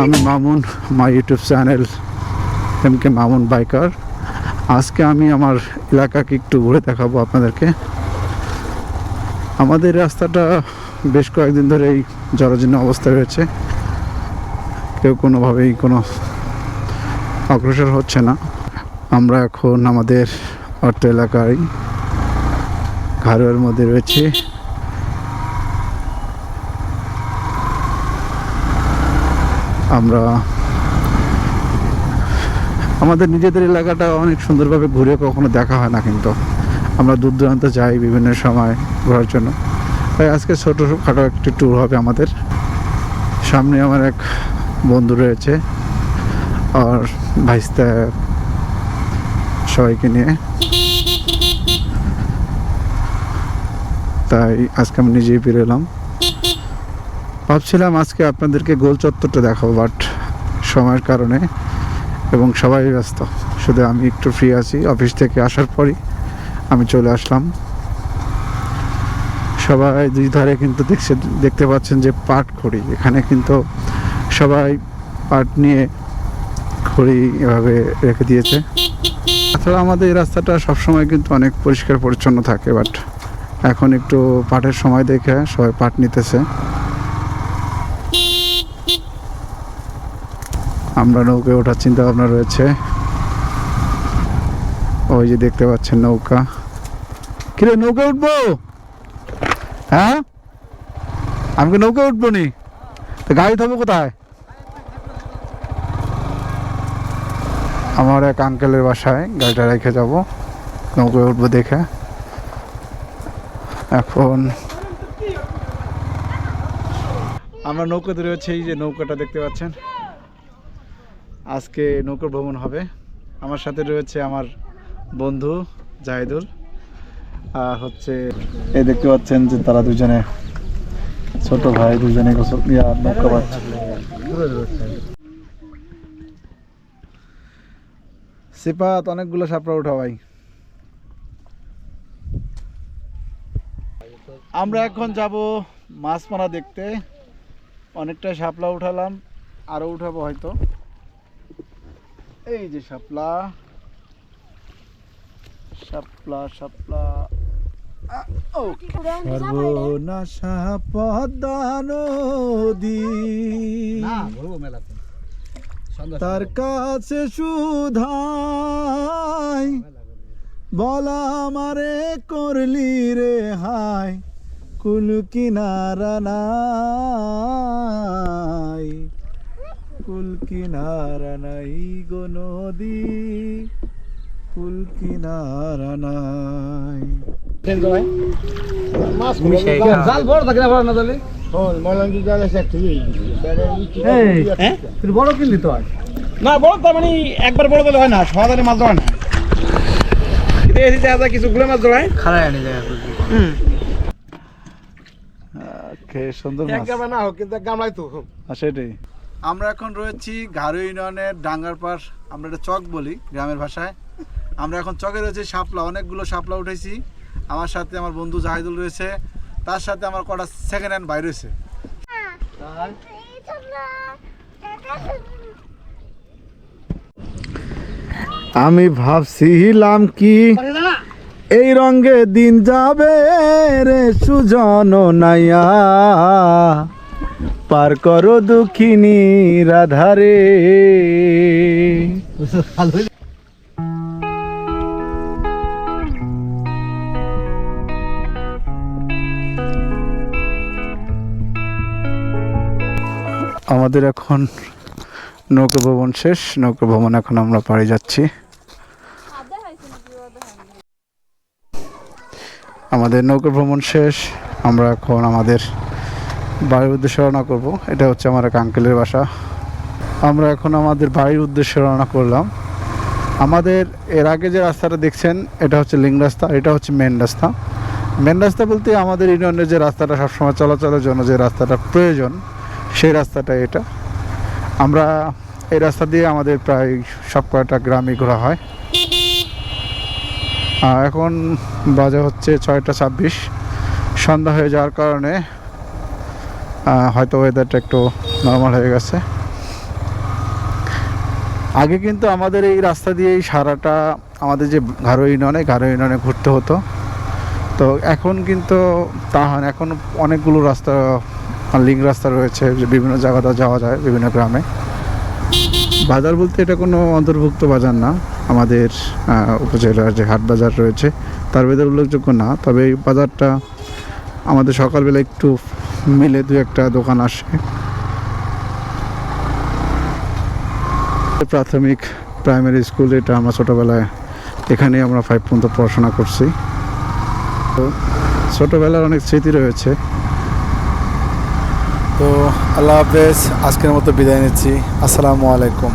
Mamun my YouTube channel M K Mamun biker. আজকে আমি আমার এলাকাকে একটু ঘুরে দেখাবো আপনাদেরকে। আমাদের রাস্তাটা বেশ কয়েকদিন ধরেই জরাজীর্ণ অবস্থায় রয়েছে কেউ কোনোভাবেই কোনো অগ্রসর হচ্ছে না। আমরা এখন আমাদের অর্থ এলাকায় ঘাড়ুয়ার মধ্যে রয়েছে। আমরা আমাদের নিজেদের এলাকাটা অনেক সুন্দরভাবে ঘুরে কখনো দেখা হয় না কিন্তু। আমরা দূর দূরান্ত যাই বিভিন্ন সময় ঘোরার জন্য। তাই আজকে ছোটো খাটো একটি ট্যুর হবে আমাদের। সামনে আমার এক বন্ধু রয়েছে আর ভাইস্তা সবাইকে নিয়ে। তাই আজকে আমি নিজেই বেরোলাম ভাবছিলাম আজকে আপনাদেরকে গোল চত্বরটা দেখাবো বাট সময়ের কারণে এবং সবাই ব্যস্ত। শুধু আমি একটু ফ্রি আছি অফিস থেকে আসার পরই আমি চলে আসলাম। সবাই দুই ধারে কিন্তু দেখছে, দেখতে পাচ্ছেন যে পাট খড়ি। এখানে কিন্তু সবাই পাট নিয়ে খড়ি এভাবে রেখে দিয়েছে। তাছাড়া আমাদের এই রাস্তাটা সবসময় কিন্তু অনেক পরিষ্কার পরিচ্ছন্ন থাকে বাট এখন একটু পাটের সময় দেখে সবাই পাট নিতেছে। আমরা নৌকায় ওঠার চিন্তা ভাবনা রয়েছে। ওই যে দেখতে পাচ্ছেন নৌকা। কিরে নৌকা উঠবো? হ্যাঁ? আমি কি নৌকা উঠবো নি? গাড়ি থাকব কোথায়? আমার এক আঙ্কেলের বাসায় গাড়িটা রেখে যাব। নৌকায় উঠবো দেখে। এখন আমরা নৌকাতে রয়েছে, এই যে নৌকাটা দেখতে পাচ্ছেন। আজকে নৌকা ভ্রমণ হবে। আমার সাথে রয়েছে আমার বন্ধু জাহিদুল, আর হচ্ছে এই দেখতে পাচ্ছেন যে তারা দুজনে, ছোট ভাই দুজনে নৌকা পাচ্ছে সিপাত অনেকগুলো সাপড়া উঠা ভাই। আমরা এখন যাব মাছ মারা দেখতে। অনেকটা সাপলা উঠালাম আরও উঠাবো হয়তো। এই যে শাপলা। শাপলা শাপলা। সর্বনাশা পদ্মা নদী। তার কাছে সুধাই। বলা মারে করলি রে হাই। কুল কিনারা নাই। কুল কিনারা নাই গো নদী কুল কিনারা নাই জাল বড় থাকে না বড় না জালে? বড় কিনলি তো আজ। না বড় তার মানে একবার বড় দিলে হয় না মাছ ধরে না। যে কিছু গুলো মাছ ধরায় খারাপ আনি জায়গা ওকে সুন্দর মাছ। একবার না হোক কিন্তু গামলায় তো আর সেটাই। আমরা এখন রয়েছি ঘাড়ু ইউনিয়নের ডাঙ্গার পার আমরা এটা চক বলি গ্রামের ভাষায়। আমরা এখন চকে রয়েছি শাপলা, অনেকগুলো শাপলা উঠেছি। আমার সাথে আমার বন্ধু জাহিদুল রয়েছে, তার সাথে আমার কটা সেকেন্ড হ্যান্ড বাইর রয়েছে। আমি ভাবছিলাম কি এই রঙে দিন যাবে রে সুজন নাইয়া। পার করো দুঃখিনী রাধারে। আমাদের এখন নৌকা ভ্রমণ শেষ, নৌকা ভ্রমণ এখন আমরা পাড়ে যাচ্ছি। আমাদের নৌকা ভ্রমণ শেষ, আমরা এখন আমাদের বাড়ির উদ্দেশ্যে রওনা করব। এটা হচ্ছে আমার এক আঙ্কেলের বাসা। আমরা এখন আমাদের বাড়ির উদ্দেশ্যে রওনা করলাম। আমাদের এর আগে যে রাস্তাটা দেখছেন, এটা হচ্ছে লিঙ্ক রাস্তা এটা হচ্ছে মেন রাস্তা। মেন রাস্তা বলতে আমাদের ইউনিয়নের যে রাস্তাটা সবসময় চলাচলের জন্য যে রাস্তাটা প্রয়োজন, সেই রাস্তাটা এটা। আমরা এই রাস্তা দিয়ে আমাদের প্রায় সব কয়টা গ্রামে ঘোরা হয়। এখন বাজে হচ্ছে ছয়টা ছাব্বিশ। সন্ধ্যা হয়ে যাওয়ার কারণে হয়তো ওয়েদারটা একটু নর্মাল হয়ে গেছে। আগে কিন্তু আমাদের এই রাস্তা দিয়েই সারাটা আমাদের যে ঘারো ইউনিয়নে ঘারো ইউনিয়নে ঘুরতে হতো। তো এখন কিন্তু তা হয় এখন অনেকগুলো রাস্তা লিঙ্ক রাস্তা রয়েছে, যে বিভিন্ন জায়গাতে যাওয়া যায়, বিভিন্ন গ্রামে। বাজার বলতে এটা কোনো অন্তর্ভুক্ত বাজার না। আমাদের উপজেলার যে হাট বাজার রয়েছে, তার ভেতর উল্লেখযোগ্য না। তবে এই বাজারটা আমাদের সকালবেলা একটু মিলে দু একটা দোকান আসে। প্রাথমিক প্রাইমারি স্কুল এটা আমরা ছোটোবেলায়, এখানেই আমরা ফাইভ পর্যন্ত পড়াশোনা করছি। তো ছোটোবেলার অনেক স্মৃতি রয়েছে। তো আল্লাহ হাফেজ, আজকের মতো বিদায় নিচ্ছি। আসসালামু আলাইকুম।